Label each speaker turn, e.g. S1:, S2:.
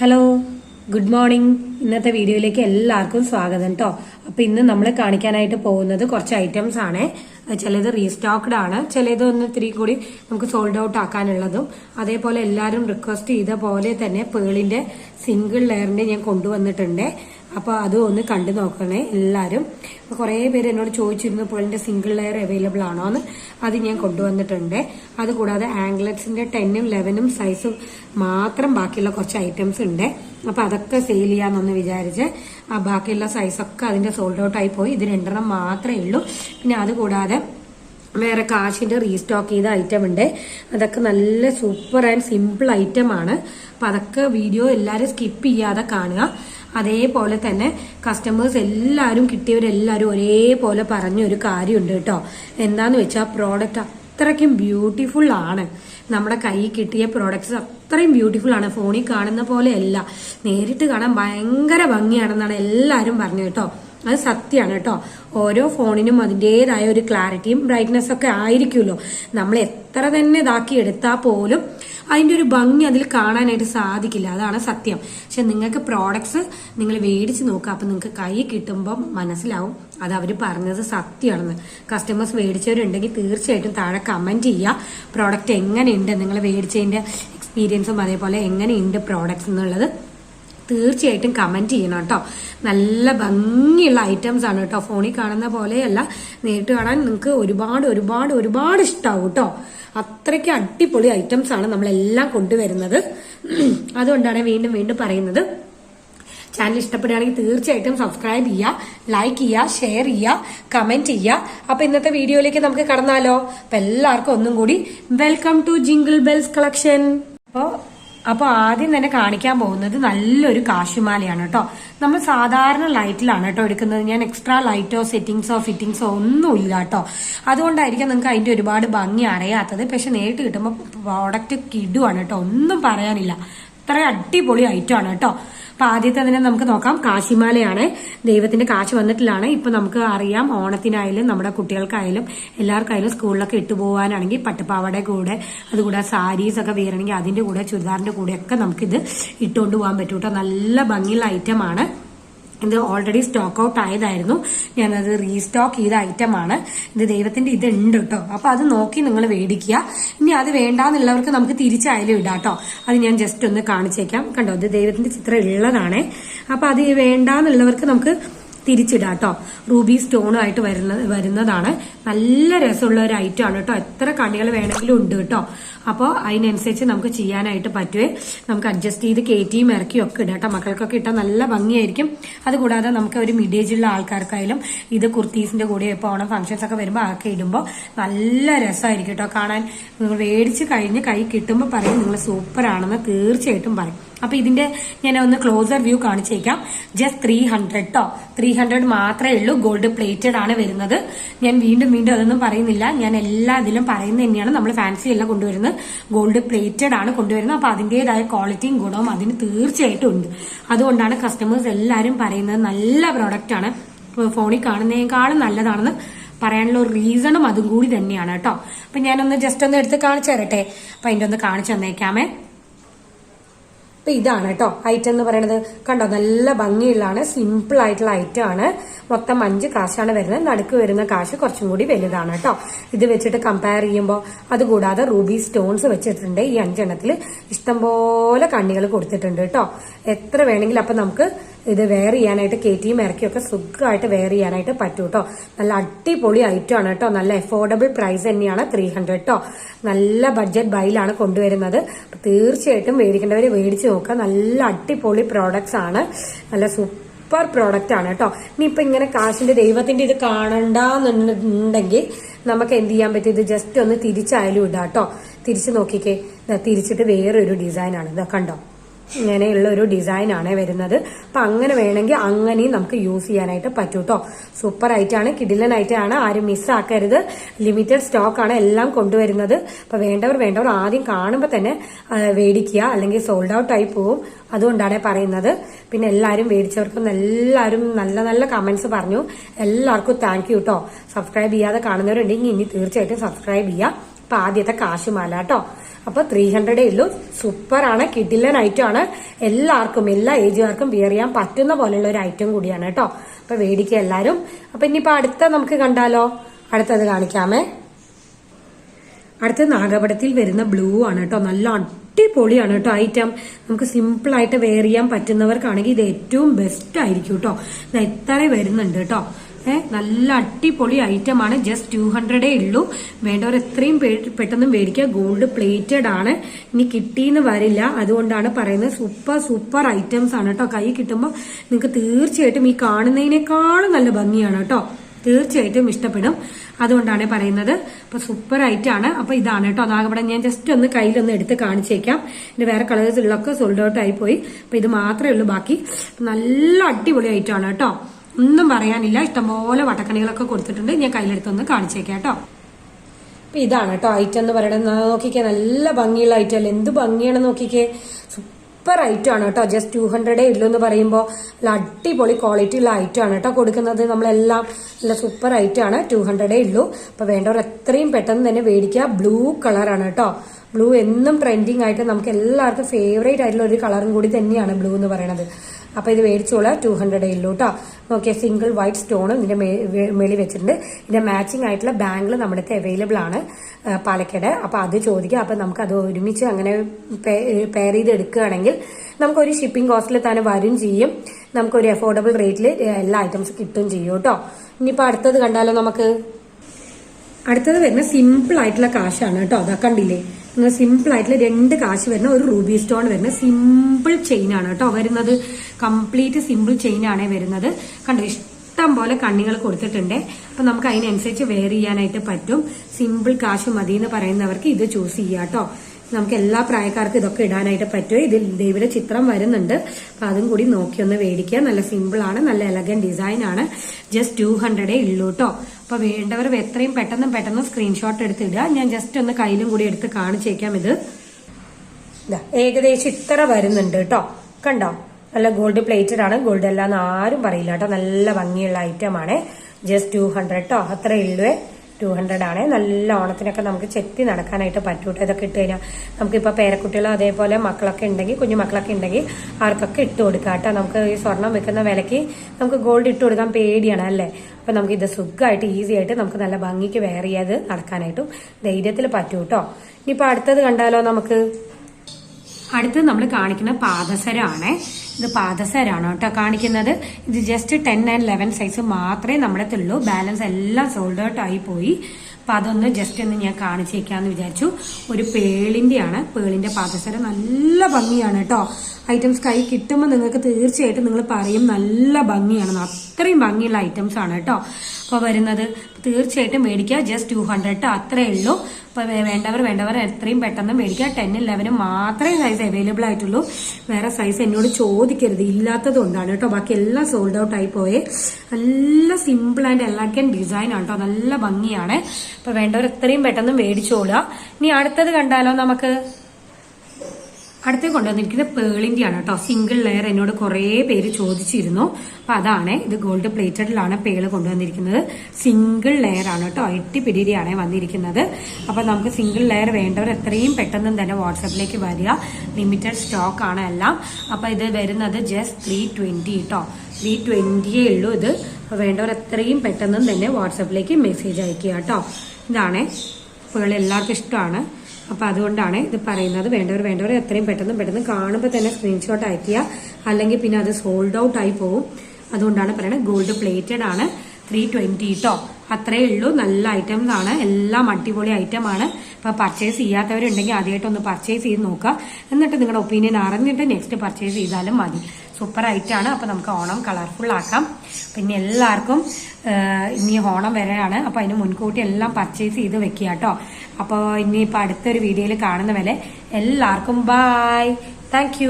S1: Hello good morning ഇന്നത്തെ വീഡിയോയിലേക്ക് എല്ലാവർക്കും സ്വാഗതം കേട്ടോ അപ്പൊ ഇന്ന് നമ്മൾ കാണിക്കാനായിട്ട് പോകുന്നത് കുറച്ച് ഐറ്റംസ് ആണ്. ചിലത് റീസ്റ്റോക്ഡ് ആണ്. ചിലത് ഒന്ന് ഇത്തിരി കൂടി നമുക്ക് സോൾഡ് ഔട്ട് ആക്കാനുള്ളതും. അതേപോലെ എല്ലാവരും റിക്വസ്റ്റ് ചെയ്ത പോലെ തന്നെ പേളിന്റെ സിംഗിൾ ലെയറിന്റെ ഞാൻ കൊണ്ടുവന്നിട്ടുണ്ട്. അപ്പൊ അതും ഒന്ന് കണ്ടു നോക്കണേ എല്ലാരും. കുറെ കുറേ പേര് എന്നോട് ചോദിച്ചിരുന്നു പേളിന്റെ സിംഗിൾ ലെയർ അവൈലബിൾ ആണോ? എന്ന്. അത് ഞാൻ കൊണ്ടുവന്നിട്ടുണ്ട്. അതുകൂടാതെ ആംഗ്ലറ്റ്സിന്റെ ടെന്നും ലെവനും സൈസും മാത്രം ബാക്കിയുള്ള കുറച്ച് ഐറ്റംസ് ഉണ്ട്. അപ്പൊ അതൊക്കെ സെയിൽ ചെയ്യാന്നൊന്ന് വിചാരിച്ച് ബാക്കിയുള്ള സൈസൊക്കെ അതിന്റെ സോൾഡ് ഔട്ട് ആയി പോയി. ഇത് രണ്ടെണ്ണം മാത്രമേ ഉള്ളൂ. പിന്നെ അതുകൂടാതെ വേറെ കാശിന്റെ റീസ്റ്റോക്ക് ചെയ്ത ഐറ്റം ഉണ്ട്. അതൊക്കെ നല്ല സൂപ്പർ ആൻഡ് സിമ്പിൾ ഐറ്റം ആണ്. അപ്പൊ അതൊക്കെ വീഡിയോ എല്ലാവരും സ്കിപ്പ് ചെയ്യാതെ കാണുക. അതേപോലെ തന്നെ കസ്റ്റമേഴ്സ് എല്ലാവരും കിട്ടിയവരെല്ലാവരും ഒരേപോലെ പറഞ്ഞ ഒരു കാര്യമുണ്ട് കേട്ടോ. എന്താന്ന് വെച്ചാൽ പ്രോഡക്റ്റ് അത്രയ്ക്കും ബ്യൂട്ടിഫുൾ ആണ്. നമ്മുടെ കൈ കിട്ടിയ പ്രോഡക്ട്സ് അത്രയും ബ്യൂട്ടിഫുൾ ആണ്. ഫോണിൽ കാണുന്ന പോലെയല്ല നേരിട്ട് കാണാൻ ഭയങ്കര ഭംഗിയാണെന്നാണ് എല്ലാവരും പറഞ്ഞു കേട്ടോ. അത് സത്യമാണ് കേട്ടോ. ഓരോ ഫോണിനും അതിന്റെതായ ഒരു ക്ലാരിറ്റിയും ബ്രൈറ്റ്നസ് ഒക്കെ ആയിരിക്കുമല്ലോ. നമ്മൾ എത്ര തന്നെ ഇതാക്കി എടുത്താൽ പോലും അതിന്റെ ഒരു ഭംഗി അതിൽ കാണാനായിട്ട് സാധിക്കില്ല. അതാണ് സത്യം. പക്ഷെ നിങ്ങൾക്ക് പ്രോഡക്ട്സ് നിങ്ങൾ മേടിച്ച് നോക്കുക. അപ്പം നിങ്ങൾക്ക് കൈ കിട്ടുമ്പം മനസ്സിലാവും അത് അവർ പറഞ്ഞത് സത്യമാണെന്ന് കസ്റ്റമേഴ്സ് മേടിച്ചവരുണ്ടെങ്കിൽ തീർച്ചയായിട്ടും താഴെ കമന്റ് ചെയ്യുക പ്രോഡക്റ്റ് എങ്ങനെയുണ്ട്? നിങ്ങൾ മേടിച്ചതിന്റെ എക്സ്പീരിയൻസും അതേപോലെ എങ്ങനെയുണ്ട് പ്രോഡക്റ്റ്സ് എന്നുള്ളത് തീർച്ചയായിട്ടും കമന്റ് ചെയ്യണം കേട്ടോ. നല്ല ഭംഗിയുള്ള ഐറ്റംസ് ആണ് കേട്ടോ. ഫോണിൽ കാണുന്ന പോലെയല്ല. നേരിട്ട് കാണാൻ നിങ്ങൾക്ക് ഒരുപാട് ഒരുപാട് ഒരുപാട് ഇഷ്ടമാവും കേട്ടോ. അത്രയ്ക്ക് അടിപൊളി ഐറ്റംസ് ആണ് നമ്മളെല്ലാം കൊണ്ടുവരുന്നത്. അതുകൊണ്ടാണ് വീണ്ടും വീണ്ടും പറയുന്നത്. ചാനൽ ഇഷ്ടപ്പെടുകയാണെങ്കിൽ തീർച്ചയായിട്ടും സബ്സ്ക്രൈബ് ചെയ്യുക ലൈക്ക് ചെയ്യുക ഷെയർ ചെയ്യുക കമന്റ് ചെയ്യുക. അപ്പൊ ഇന്നത്തെ വീഡിയോയിലേക്ക് നമുക്ക് കടന്നാലോ? അപ്പൊ എല്ലാവർക്കും ഒന്നും കൂടി welcome to jingle bells collection അപ്പോ അപ്പൊ ആദ്യം തന്നെ കാണിക്കാൻ പോകുന്നത് നല്ലൊരു കാശുമാലയാണ് കേട്ടോ. നമ്മൾ സാധാരണ ലൈറ്റിലാണ് കേട്ടോ എടുക്കുന്നത്. ഞാൻ എക്സ്ട്രാ ലൈറ്റോ സെറ്റിങ്സോ ഫിറ്റിങ്സോ ഒന്നും ഇല്ല കേട്ടോ. അതുകൊണ്ടായിരിക്കും നിങ്ങൾക്ക് അതിന്റെ ഒരുപാട് ഭംഗി അറിയാത്തത്. പക്ഷെ നേരിട്ട് കിട്ടുമ്പോൾ പ്രോഡക്റ്റ് കിടുവാണ് കേട്ടോ. ഒന്നും പറയാനില്ല. അത്ര അടിപൊളി ഐറ്റം ആണ് കേട്ടോ. അപ്പൊ ആദ്യത്തെ തന്നെ നമുക്ക് നോക്കാം. കാശിമാലയാണ്. ദൈവത്തിന്റെ കാശ് വന്നിട്ടില്ലാണ് ഇപ്പൊ നമുക്ക് അറിയാം ഓണത്തിനായാലും നമ്മുടെ കുട്ടികൾക്കായാലും എല്ലാവർക്കായാലും സ്കൂളിലൊക്കെ ഇട്ടുപോകാനാണെങ്കിൽ പട്ടുപാവയുടെ കൂടെ അതുകൂടെ സാരീസ് ഒക്കെ വേറെണെങ്കിൽ അതിന്റെ കൂടെ ചുരിദാറിന്റെ കൂടെ ഒക്കെ നമുക്കിത് ഇട്ടുകൊണ്ട് പോകാൻ പറ്റൂട്ടോ. നല്ല ഭംഗിയുള്ള ഐറ്റം ആണ് ഇത് ഓൾറെഡി സ്റ്റോക്ക് ഔട്ട് ആയതായിരുന്നു. ഞാനത് റീസ്റ്റോക്ക് ചെയ്ത ഐറ്റം ആണ്. ഇത് ദൈവത്തിന്റെ ഇത് ഉണ്ട് കേട്ടോ. അപ്പൊ അത് നോക്കി നിങ്ങൾ മേടിക്കുക. ഇനി അത് വേണ്ടാന്നുള്ളവർക്ക് നമുക്ക് തിരിച്ചായാലും ഇടാം കേട്ടോ അത് ഞാൻ ജസ്റ്റ് ഒന്ന് കാണിച്ചേക്കാം. കണ്ടോ? ഇത് ദൈവത്തിന്റെ ചിത്രം ഉള്ളതാണേ. അപ്പൊ അത് വേണ്ടാന്നുള്ളവർക്ക് നമുക്ക് തിരിച്ചിടാം കേട്ടോ റൂബി സ്റ്റോണും ആയിട്ട് വരുന്ന വരുന്നതാണ്. നല്ല രസമുള്ള ഒരു ഐറ്റം ആണ് കേട്ടോ. എത്ര കണികൾ വേണമെങ്കിലും ഉണ്ട് കേട്ടോ. അപ്പോൾ അതിനനുസരിച്ച് നമുക്ക് ചെയ്യാനായിട്ട് പറ്റുവേ. നമുക്ക് അഡ്ജസ്റ്റ് ചെയ്ത് കയറ്റിയും ഇറക്കിയും ഒക്കെ ഇടാം കേട്ടോ. മക്കൾക്കൊക്കെ ഇട്ടാൽ നല്ല ഭംഗിയായിരിക്കും. അതുകൂടാതെ നമുക്ക് ഒരു മിഡേജുള്ള ആൾക്കാർക്കായാലും ഇത് കുർത്തീസിന്റെ കൂടെ ഇപ്പോൾ ഓണം ഫംഗ്ഷൻസ് ഒക്കെ വരുമ്പോൾ ആക്കി ഇടുമ്പോൾ നല്ല രസമായിരിക്കും കേട്ടോ. കാണാൻ നിങ്ങൾ മേടിച്ച് കഴിഞ്ഞ് കൈ കിട്ടുമ്പോൾ പറയും നിങ്ങൾ സൂപ്പറാണെന്ന് തീർച്ചയായിട്ടും പറയും. അപ്പൊ ഇതിന്റെ ഞാൻ ഒന്ന് closer view കാണിച്ചേക്കാം. Just three hundred to three hundred മാത്രമേ ഉള്ളൂ. ഗോൾഡ് പ്ലേറ്റഡ് ആണ് വരുന്നത്. ഞാൻ വീണ്ടും വീണ്ടും അതൊന്നും പറയുന്നില്ല. ഞാൻ എല്ലാ ഇതിലും പറയുന്നത് തന്നെയാണ്. നമ്മൾ ഫാൻസി എല്ലാം കൊണ്ടുവരുന്നത്. ഗോൾഡ് പ്ലേറ്റഡ് ആണ് കൊണ്ടുവരുന്നത്. അപ്പൊ അതിന്റേതായ ക്വാളിറ്റിയും ഗുണവും അതിന് തീർച്ചയായിട്ടും ഉണ്ട്. അതുകൊണ്ടാണ് കസ്റ്റമേഴ്സ് എല്ലാവരും പറയുന്നത് നല്ല പ്രോഡക്റ്റ് ആണ്. ഫോണിൽ കാണുന്നതിനേക്കാളും നല്ലതാണെന്ന് പറയാനുള്ള ഒരു റീസണും അതും കൂടി തന്നെയാണ് കേട്ടോ. അപ്പൊ ഞാനൊന്ന് ജസ്റ്റ് ഒന്ന് എടുത്ത് കാണിച്ചു തരട്ടെ? അപ്പൊ അതിന്റെ ഒന്ന് കാണിച്ചു തന്നേക്കാമേ. അപ്പൊ ഇതാണ് കേട്ടോ ഐറ്റം എന്ന് പറയുന്നത് കണ്ടോ നല്ല ഭംഗിയുള്ളതാണ്. സിമ്പിൾ ആയിട്ടുള്ള ഐറ്റം ആണ്. മൊത്തം അഞ്ച് കാശാണ് വരുന്നത്. നടുക്ക് വരുന്ന കാശ് കുറച്ചും കൂടി വലുതാണ് കേട്ടോ ഇത് വെച്ചിട്ട് കമ്പയർ ചെയ്യുമ്പോൾ അതുകൂടാതെ റൂബി സ്റ്റോൺസ് വെച്ചിട്ടുണ്ട്. ഈ അഞ്ചെണ്ണത്തിൽ ഇഷ്ടംപോലെ കണ്ണികൾ കൊടുത്തിട്ടുണ്ട് കേട്ടോ എത്ര വേണമെങ്കിലും അപ്പൊ നമുക്ക് ഇത് വെയർ ചെയ്യാനായിട്ട് കയറ്റിയും ഇറക്കിയൊക്കെ സുഖമായിട്ട് വെയർ ചെയ്യാനായിട്ട് പറ്റും കേട്ടോ നല്ല അടിപൊളി ഐറ്റം ആണ് കേട്ടോ നല്ല എഫോർഡബിൾ പ്രൈസ് തന്നെയാണ് ത്രീ ഹൺഡ്രഡ് നല്ല ബഡ്ജറ്റ് ബൈലാണ് കൊണ്ടുവരുന്നത്. തീർച്ചയായിട്ടും മേടിക്കേണ്ടവർ മേടിച്ച് നോക്കുക. നല്ല അടിപൊളി പ്രോഡക്ട്സ് ആണ്. നല്ല സൂപ്പർ പ്രോഡക്റ്റ് ആണ് കേട്ടോ ഇനിയിപ്പൊ ഇങ്ങനെ കാശിന്റെ ദൈവത്തിന്റെ ഇത് കാണണ്ടെന്നുണ്ടെങ്കിൽ നമുക്ക് എന്ത് ചെയ്യാൻ പറ്റും? ഇത് ജസ്റ്റ് ഒന്ന് തിരിച്ചായാലും ഇടാം കേട്ടോ തിരിച്ചു നോക്കിക്കേ. തിരിച്ചിട്ട് വേറൊരു ഡിസൈനാണ് ഇതാ കണ്ടോ? ഇങ്ങനെയുള്ള ഒരു ഡിസൈൻ ആണ് വരുന്നത്. അപ്പൊ അങ്ങനെ വേണമെങ്കിൽ അങ്ങനെയും നമുക്ക് യൂസ് ചെയ്യാനായിട്ട് പറ്റൂ കേട്ടോ സൂപ്പർ ആയിട്ടാണ് കിഡിലൻ ആയിട്ടാണ് ആരും മിസ്സാക്കരുത് ലിമിറ്റഡ് സ്റ്റോക്ക് ആണ് എല്ലാം കൊണ്ടുവരുന്നത്. അപ്പൊ വേണ്ടവർ വേണ്ടവർ ആദ്യം കാണുമ്പോൾ തന്നെ മേടിക്കുക അല്ലെങ്കിൽ സോൾഡ് ഔട്ട് ആയി പോവും. അതുകൊണ്ടാണ് പറയുന്നത്. പിന്നെ എല്ലാവരും മേടിച്ചവർക്കും എല്ലാവരും നല്ല നല്ല കമന്റ്സ് പറഞ്ഞു. എല്ലാവർക്കും താങ്ക് യു കേട്ടോ സബ്സ്ക്രൈബ് ചെയ്യാതെ കാണുന്നവരുണ്ടെങ്കിൽ ഇനി തീർച്ചയായിട്ടും സബ്സ്ക്രൈബ് ചെയ്യുക. അപ്പൊ ആദ്യത്തെ കാശുമാല കേട്ടോ അപ്പൊ ത്രീ ഹൺഡ്രഡേ ഉള്ളൂ സൂപ്പർ ആണ് കിഡിലൻ ഐറ്റം ആണ്. എല്ലാവർക്കും എല്ലാ ഏജുകാർക്കും വിയർ ചെയ്യാൻ പറ്റുന്ന പോലെയുള്ള ഒരു ഐറ്റം കൂടിയാണ് കേട്ടോ. അപ്പൊ മേടിക്കുക എല്ലാരും. അപ്പൊ ഇനിയിപ്പോ അടുത്ത നമുക്ക് കണ്ടാലോ? അടുത്തത് കാണിക്കാമേ. അടുത്ത നാഗപടത്തിൽ വരുന്ന ബ്ലൂ ആണ് കേട്ടോ. നല്ല അടിപൊളിയാണ് കേട്ടോ ഐറ്റം നമുക്ക് സിമ്പിൾ ആയിട്ട് വെയർ ചെയ്യാൻ പറ്റുന്നവർക്കാണെങ്കിൽ ഇത് ഏറ്റവും ബെസ്റ്റ് ആയിരിക്കും കേട്ടോ. ഇത് എത്ര വരുന്നുണ്ട് കേട്ടോ. നല്ല അടിപൊളി ഐറ്റം ആണ് ജസ്റ്റ് ടു ഹൺഡ്രഡേ ഉള്ളൂ. വേണ്ടവർ എത്രയും പെട്ടെന്ന് മേടിക്കുക. ഗോൾഡ് പ്ലേറ്റഡ് ആണ്. ഇനി കിട്ടിയെന്ന് വരില്ല. അതുകൊണ്ടാണ് പറയുന്നത് സൂപ്പർ സൂപ്പർ ഐറ്റംസ് ആണ് കേട്ടോ കൈ കിട്ടുമ്പോൾ നിങ്ങൾക്ക് തീർച്ചയായിട്ടും ഈ കാണുന്നതിനേക്കാളും നല്ല ഭംഗിയാണ് കേട്ടോ തീർച്ചയായിട്ടും ഇഷ്ടപ്പെടും. അതുകൊണ്ടാണ് പറയുന്നത്. അപ്പൊ സൂപ്പർ ആയിട്ട് ആണ്. അപ്പൊ ഇതാണ് കേട്ടോ നാഗപടം ഞാൻ ജസ്റ്റ് ഒന്ന് കയ്യിലൊന്ന് എടുത്ത് കാണിച്ചേക്കാം. എന്റെ വേറെ കളേഴ്സിലൊക്കെ സോൾഡ് ഔട്ട് ആയി പോയി. അപ്പൊ ഇത് മാത്രമേ ഉള്ളൂ ബാക്കി. നല്ല അടിപൊളി ആയിട്ടാണ് കേട്ടോ ഒന്നും പറയാനില്ല. ഇഷ്ടംപോലെ വട്ടക്കണികളൊക്കെ കൊടുത്തിട്ടുണ്ട്. ഞാൻ കയ്യിലെടുത്തൊന്ന് കാണിച്ചേക്കാം കേട്ടോ. അപ്പൊ ഇതാണ് കേട്ടോ ഐറ്റം എന്ന് പറയുന്നത്. നോക്കിക്കേ നല്ല ഭംഗിയുള്ള ഐറ്റം അല്ലേ? എന്ത് ഭംഗിയാണ് നോക്കിക്കേ. സൂപ്പർ ഐറ്റം ആണ് കേട്ടോ. ജസ്റ്റ് ടു ഹൺഡ്രഡേ ഉള്ളൂ എന്ന് പറയുമ്പോൾ നല്ല അടിപൊളി ക്വാളിറ്റി ഉള്ള ഐറ്റം ആണ് കേട്ടോ കൊടുക്കുന്നത്. നമ്മളെല്ലാം നല്ല സൂപ്പർ ഐറ്റം ആണ്. ടു ഹൺഡ്രഡേ ഉള്ളൂ. അപ്പൊ വേണ്ടവർ എത്രയും പെട്ടെന്ന് തന്നെ മേടിക്കുക. ബ്ലൂ കളറാണ് കേട്ടോ. ബ്ലൂ എന്നും ട്രെൻഡിങ് ആയിട്ട് നമുക്ക് എല്ലാവർക്കും ഫേവറേറ്റ് ആയിട്ടുള്ള ഒരു കളറും കൂടി തന്നെയാണ് ബ്ലൂ എന്ന് പറയുന്നത്. അപ്പൊ ഇത് മേടിച്ചോളാം. ടു ഹൺഡ്രഡ് ഉള്ളൂ കേട്ടോ സിംഗിൾ വൈറ്റ് സ്റ്റോൺ ഇതിന്റെ മേളി വെച്ചിട്ടുണ്ട്. ഇതിന്റെ മാച്ചിങ് ആയിട്ടുള്ള ബാങ്കിൾ നമ്മുടെ അവൈലബിൾ ആണ് പാലക്കേട് പാലക്കാട്. അപ്പൊ അത് ചോദിക്കാം. അപ്പൊ നമുക്ക് അത് ഒരുമിച്ച് അങ്ങനെ പെയർ ചെയ്ത് എടുക്കുകയാണെങ്കിൽ നമുക്കൊരു ഷിപ്പിംഗ് കോസ്റ്റിൽ തന്നെ വരും ചെയ്യും. നമുക്കൊരു അഫോർഡബിൾ റേറ്റിൽ എല്ലാ ഐറ്റംസ് കിട്ടും ചെയ്യും കേട്ടോ ഇനിയിപ്പോ അടുത്തത് കണ്ടാലോ നമുക്ക്? അടുത്തത് വരുന്ന സിമ്പിൾ ആയിട്ടുള്ള കാശാണ് കേട്ടോ അതാ കണ്ടില്ലേ? സിമ്പിൾ ആയിട്ടുള്ള രണ്ട് കാശ് വരുന്ന ഒരു റൂബി സ്റ്റോൺ വരുന്ന സിമ്പിൾ ചെയിൻ ആണ് കേട്ടോ വരുന്നത്. കംപ്ലീറ്റ് സിമ്പിൾ ചെയിൻ ആണ് വരുന്നത്. കണ്ടോ ഇഷ്ടം പോലെ കണ്ണികൾ കൊടുത്തിട്ടുണ്ട്. അപ്പൊ നമുക്ക് അതിനനുസരിച്ച് വെയർ ചെയ്യാനായിട്ട് പറ്റും. സിമ്പിൾ കാശ് മതി എന്ന് പറയുന്നവർക്ക് ഇത് ചൂസ് ചെയ്യാം കേട്ടോ. നമുക്ക് എല്ലാ പ്രായക്കാർക്കും ഇതൊക്കെ ഇടാനായിട്ട് പറ്റും. ഇതിൽ ദേവിയുടെ ചിത്രം വരുന്നുണ്ട്. അപ്പൊ അതും കൂടി നോക്കി ഒന്ന് മേടിക്കുക. നല്ല സിമ്പിൾ ആണ് നല്ല എലഗൻ ഡിസൈൻ ആണ്. ജസ്റ്റ് ടു ഹൺഡ്രഡേ ഉള്ളൂ കേട്ടോ അപ്പൊ വേണ്ടവർ എത്രയും പെട്ടെന്ന് പെട്ടെന്ന് സ്ക്രീൻഷോട്ട് എടുത്തിടുക ഞാൻ ജസ്റ്റ് ഒന്ന് കയ്യിലും കൂടി എടുത്ത് കാണിച്ചേക്കാം ഇത്. ഏകദേശം ഇത്ര വരുന്നുണ്ട് കേട്ടോ കണ്ടോ? നല്ല ഗോൾഡ് പ്ലേറ്റഡ് ആണ്. ഗോൾഡ് അല്ല എന്ന് ആരും പറയില്ല കേട്ടോ നല്ല ഭംഗിയുള്ള ഐറ്റം ആണ്. ജസ്റ്റ് ടു ഹൺഡ്രഡ് കേട്ടോ അത്ര ഉള്ളൂ. ടു ഹൺഡ്രഡ് ആണ്. നല്ല ഓണത്തിനൊക്കെ നമുക്ക് ചെത്തി നടക്കാനായിട്ട് പറ്റും കേട്ടോ ഇതൊക്കെ ഇട്ട് കഴിഞ്ഞാൽ നമുക്കിപ്പോൾ പേരക്കുട്ടികളോ അതേപോലെ മക്കളൊക്കെ ഉണ്ടെങ്കിൽ കുഞ്ഞു മക്കളൊക്കെ ഉണ്ടെങ്കിൽ അവർക്കൊക്കെ ഇട്ട് കൊടുക്കാം കേട്ടോ നമുക്ക് ഈ സ്വർണം വെക്കുന്ന വിലയ്ക്ക് നമുക്ക് ഗോൾഡ് ഇട്ട് കൊടുക്കാൻ പേടിയാണ് അല്ലേ? അപ്പം നമുക്ക് ഇത് സുഖമായിട്ട് ഈസി ആയിട്ട് നമുക്ക് നല്ല ഭംഗിക്ക് വെയർ ചെയ്യാത് നടക്കാനായിട്ടും ധൈര്യത്തിൽ പറ്റും കേട്ടോ ഇനിയിപ്പോൾ അടുത്തത് കണ്ടാലോ നമുക്ക്? അടുത്തത് നമ്മൾ കാണിക്കുന്ന പാദസരമാണ് ഇത് പാദസരാണ് കേട്ടോ കാണിക്കുന്നത്. ഇത് just ten and eleven size മാത്രമേ നമ്മുടെ തുള്ളൂ ബാലൻസ് എല്ലാം സോൾഡ് ഔട്ട് ആയി പോയി. അപ്പൊ അതൊന്ന് ജസ്റ്റ് ഒന്ന് ഞാൻ കാണിച്ചേക്കാന്ന് വിചാരിച്ചു. ഒരു പേളിന്റെയാണ്. പേളിന്റെ പാദസരം നല്ല ഭംഗിയാണ് കേട്ടോ. ഐറ്റംസ് കൈ കിട്ടുമ്പോൾ നിങ്ങൾക്ക് തീർച്ചയായിട്ടും നിങ്ങൾ പറയും നല്ല ഭംഗിയാണ് അത്രയും ഭംഗിയുള്ള ഐറ്റംസ് ആണ് കേട്ടോ. അപ്പോൾ വരുന്നത് തീർച്ചയായിട്ടും മേടിക്കുക. ജസ്റ്റ് ടു ഹൺഡ്രഡ് അത്രേ ഉള്ളൂ. അപ്പോൾ വേണ്ടവർ വേണ്ടവർ എത്രയും പെട്ടെന്ന് മേടിക്കുക. ടെന്നും ലെവനും മാത്രമേ സൈസ് അവൈലബിൾ ആയിട്ടുള്ളൂ. വേറെ സൈസ് എന്നോട് ചോദിക്കരുത്. ഇല്ലാത്തത് കൊണ്ടാണ് കേട്ടോ. ബാക്കി എല്ലാം സോൾഡ് ഔട്ട് ആയി പോയേ. നല്ല സിമ്പിൾ ആൻഡ് എലഗൻ ഡിസൈൻ ആണ് കേട്ടോ. നല്ല ഭംഗിയാണ്. അപ്പോൾ വേണ്ടവർ എത്രയും പെട്ടെന്ന് മേടിച്ചോളുക. ഇനി അടുത്തത് കണ്ടാലോ നമുക്ക്? അടുത്ത് കൊണ്ടുവന്നിരിക്കുന്നത് പേളിന്റെ ആണ് കേട്ടോ. സിംഗിൾ ലെയർ എന്നോട് കുറേ പേര് ചോദിച്ചിരുന്നു. അപ്പൊ അതാണ് ഇത് ഗോൾഡ് പ്ലേറ്റഡിലാണ് പേൾ കൊണ്ടുവന്നിരിക്കുന്നത്. സിംഗിൾ ലെയർ ആണ് കേട്ടോ. എട്ടി പിടിയാണ് വന്നിരിക്കുന്നത്. അപ്പൊ നമുക്ക് സിംഗിൾ ലെയർ വേണ്ടവർ എത്രയും പെട്ടെന്ന് തന്നെ വാട്സപ്പിലേക്ക് വരിക. ലിമിറ്റഡ് സ്റ്റോക്ക് ആണ് എല്ലാം. അപ്പൊ ഇത് വരുന്നത് ജസ്റ്റ് ത്രീ ട്വന്റി കേട്ടോ ത്രീ ട്വന്റിയേ ഉള്ളൂ ഇത്. വേണ്ടവർ എത്രയും പെട്ടെന്ന് തന്നെ വാട്സപ്പിലേക്ക് മെസ്സേജ് അയക്കുക കേട്ടോ. ഇതാണ് പേൾ എല്ലാവർക്കും ഇഷ്ടമാണ്. അപ്പൊ അതുകൊണ്ടാണ് ഇത് പറയുന്നത്. വേണ്ടവർ വേണ്ടവർ എത്രയും പെട്ടെന്ന് പെട്ടെന്ന് കാണുമ്പോൾ തന്നെ സ്ക്രീൻഷോട്ട് അയക്കുക. അല്ലെങ്കിൽ പിന്നെ അത് സോൾഡ് ഔട്ട് ആയി പോകും അതുകൊണ്ടാണ് പറയുന്നത് ഗോൾഡ് പ്ലേറ്റഡ് ആണ്. ത്രീ ട്വന്റി കേട്ടോ അത്രേ ഉള്ളൂ. നല്ല ഐറ്റംസ് ആണ്. എല്ലാം അടിപൊളി ഐറ്റം ആണ്. ഇപ്പൊ പർച്ചേസ് ചെയ്യാത്തവരുണ്ടെങ്കിൽ ആദ്യമായിട്ട് ഒന്ന് പർച്ചേസ് ചെയ്ത് നോക്കുക. എന്നിട്ട് നിങ്ങളുടെ ഒപ്പീനിയൻ അറിഞ്ഞിട്ട് നെക്സ്റ്റ് പർച്ചേസ് ചെയ്താലും മതി. സൂപ്പർ ആണ്. അപ്പൊ നമുക്ക് ഓണം കളർഫുൾ ആക്കാം. പിന്നെ എല്ലാവർക്കും ഇനി ഓണം വരെയാണ്. അപ്പൊ അതിന് മുൻകൂട്ടി എല്ലാം പർച്ചേസ് ചെയ്ത് വെക്കുക കേട്ടോ. അപ്പോൾ ഇനിയിപ്പോൾ അടുത്തൊരു വീഡിയോയിൽ കാണുന്ന വരെ എല്ലാവർക്കും ബായ് താങ്ക്